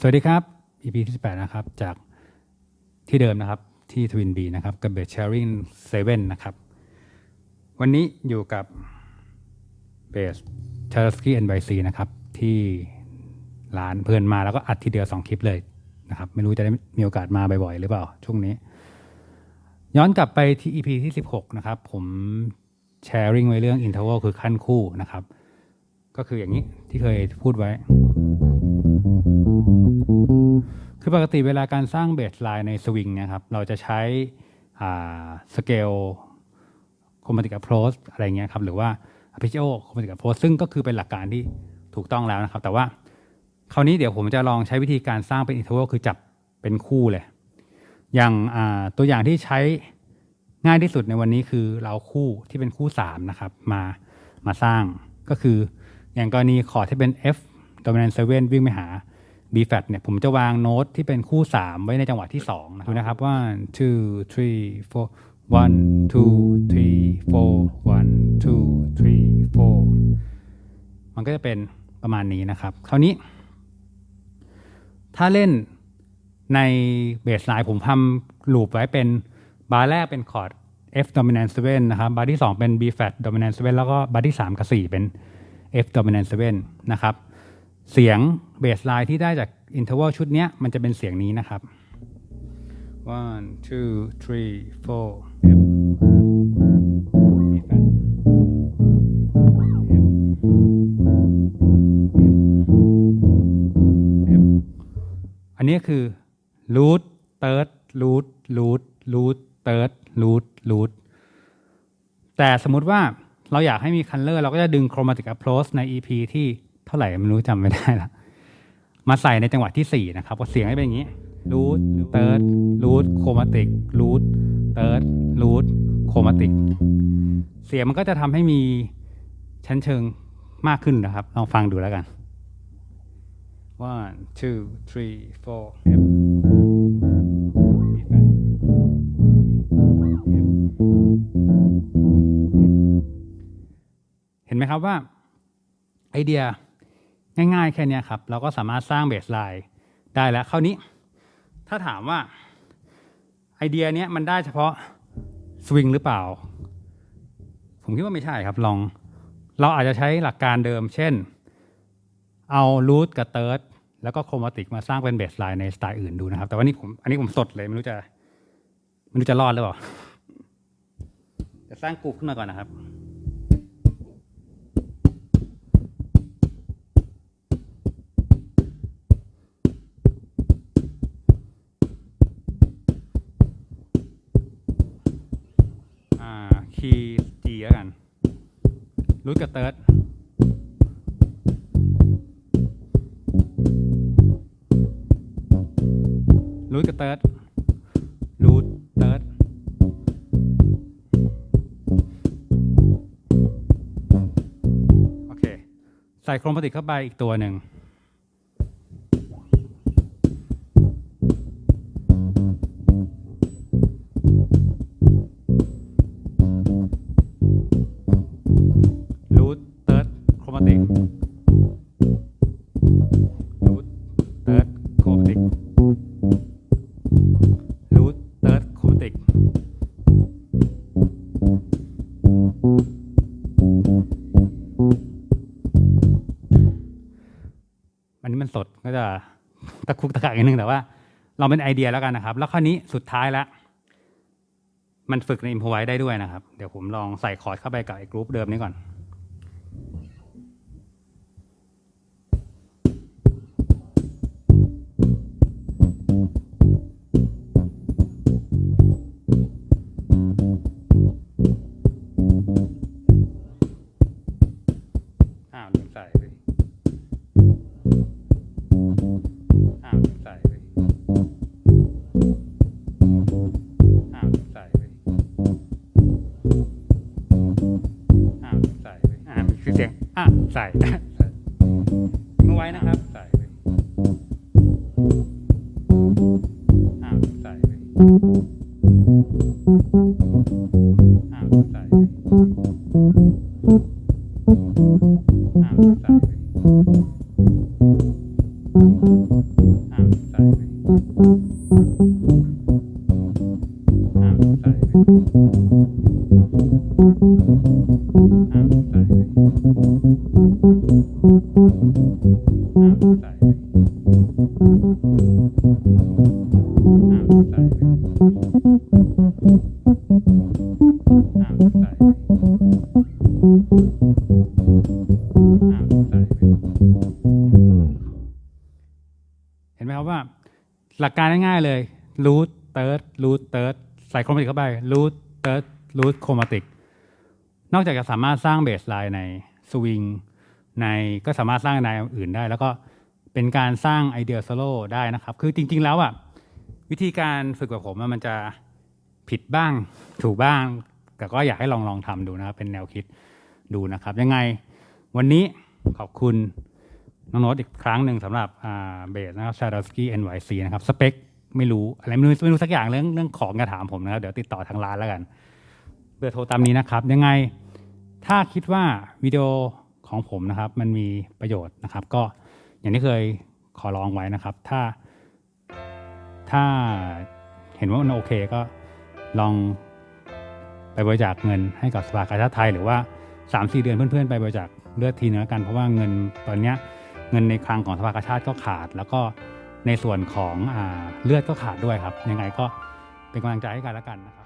สวัสดีครับ EP ที่18นะครับ จากที่เดิมนะครับที่ทวินบีนะครับกับเบส Sharing 7 นะครับ วันนี้อยู่กับเบสชาร์สกี้แอนไบซีนะครับที่ร้านเพื่อนมาแล้วก็อัดทีเดียว 2 คลิปเลยนะครับ ไม่รู้จะได้มีโอกาสมาบ่อยๆ หรือเปล่า ช่วงนี้ ย้อนกลับไปที่ EP ที่ 16 นะครับ ผมแชร์ริงไว้เรื่อง interval คือขั้นคู่นะครับ ก็คืออย่างนี้ที่เคยพูดไว้ คือปกติเวลาการสร้างเบสไลน์ในสวิงนี่ยครับ เราจะใช้สเกลโคมติก a p p r o a c อะไรเงี้ยครับหรือว่า arpeggio chromatic approach ซึ่งก็คือเป็นหลักการที่ถูกต้องแล้วนะครับ แต่ว่าคราวนี้เดี๋ยวผมจะลองใช้วิธีการสร้างเป็น interval คือจับเป็นคู่เลย อย่างตัวอย่างที่ใช้ง่ายที่สุดในวันนี้คือเราคู่ที่เป็นคู่ 3 นะครับ มามาสร้างก็คืออย่างกรณีคอที่เป็น F dominant 7วิ่งไปหา B flat เนี่ยผมจะวางโน้ตที่เป็นคู่ 3 ไว้ในจังหวะที่2นะดูนะครับ one two three four one two three four one two three four มันก็จะเป็นประมาณนี้นะครับ คราวนี้ ถ้าเล่นในเบสไลน์ผมทำลูปไว้เป็นบาร์แรกเป็นคอร์ด F dominant 7นะครับ บาร์ที่ 2 เป็น B flat dominant 7แล้วก็บาร์ที่ 3 กับ 4 เป็น F dominant 7นะครับ เสียงเบสไลน์ที่ได้จากอินเทอร์วัลชุดนี้มันจะเป็นเสียงนี้นะครับ one two three four F B flat F F อันนี้คือ root third root root root third root root แต่สมมุติว่าเราอยากให้มีคันเลอร์เราก็จะดึง chromatic approach ใน EP ที่ เท่าไหร่ไม่รู้จำไม่ได้ละมาใส่ในจังหวะที่4นะครับก็เสียงให้เป็นอย่างนี้ root third root chromatic root third root chromatic เสียงมันก็จะทำให้มีชั้นเชิงมากขึ้นนะครับ ลองฟังดูแล้วกัน one two three four F F เห็นไหมครับว่า ไอเดีย ง่ายๆ แค่นี้ครับ เราก็สามารถสร้างเบสไลน์ได้แล้ว คราวนี้ ถ้าถามว่าไอเดียเนี้ยมันได้เฉพาะสวิงหรือเปล่า ผมคิดว่าไม่ใช่ครับ ลอง เราอาจจะใช้หลักการเดิม เช่น เอารูทกับเติร์ดแล้วก็โครมาติกมาสร้างเป็นเบสไลน์ในสไตล์อื่นดูนะครับ แต่ว่านี่ผมอันนี้ผมสดเลย ไม่รู้จะไม่รู้จะรอดหรือเปล่าจะสร้างกลุ่มขึ้นมาก่อนนะครับ คีย์จีแล้วกันรูทกับเติร์ดรูทกับเติร์ดรูทเติร์ดโอเค ใส่โครมาติกเข้าไปอีกตัวหนึ่ง มันสดก็จะตะคุกตะกักนิดนึงแต่ว่า เราเป็นไอเดียแล้วกันนะครับ แล้วข้อนี้สุดท้ายละมันฝึกในอินพไว้ได้ด้วยนะครับ เดี๋ยวผมลองใส่คอร์ดเข้าไปกับไอ้กรุ๊ปเดิมนี้ก่อน ใส่เมื่อไว้นะครับใส่ไปอ่าใส่ไปอ่าใส่ไปอ่าใส่ไปอ่าใส่ไปอ่าใส่ไปอ่า เห็นไหมครับว่า หลักการง่ายๆเลย root third root third ใส่โครมาติกเข้าไป root third root chromatic นอกจากจะสามารถสร้างเบสไลน์ในสวิงในก็สามารถสร้างในอื่นได้ แล้วก็เป็นการสร้างไอเดียโซโล่ได้นะครับ คือจริง ๆ แล้วอะวิธีการฝึกแบบผมมันจะผิดบ้างถูกบ้าง แต่ก็อยากให้ลองลองทำดูนะครับเป็นแนวคิด ดูนะครับ ยังไงวันนี้ขอบคุณน้องโน้ตอีกครั้งหนึ่งสำหรับเบสนะครับ s h a d o w s k y NYC นะครับสเปคไม่รู้อะไรไม่รู้ไม่รู้สักอย่างเรื่องเรื่องของกระถามผมนะครับ เดี๋ยวติดต่อทางร้านแล้วกันเบอร์โทรตามนี้นะครับ ยังไงถ้าคิดว่าวิดีโอของผมนะครับ มันมีประโยชน์นะครับ ก็อย่างที่เคยขอร้องไว้นะครับ ถ้า ถ้าเห็นว่ามันโอเคก็ลองไปบริจาคเงินให้กับสภากาชาติไทย หรือว่า สามสี่เดือนเพื่อนๆ ไปบริจาคเลือดทีนึงแล้วกัน เพราะว่าเงินตอนเนี้ยเงินในคลังของสภากาชาติก็ขาด แล้วก็ในส่วนของอเลือดก็ขาดด้วยครับ ยังไงก็เป็นกำลังใจให้กันแล้วกันนะ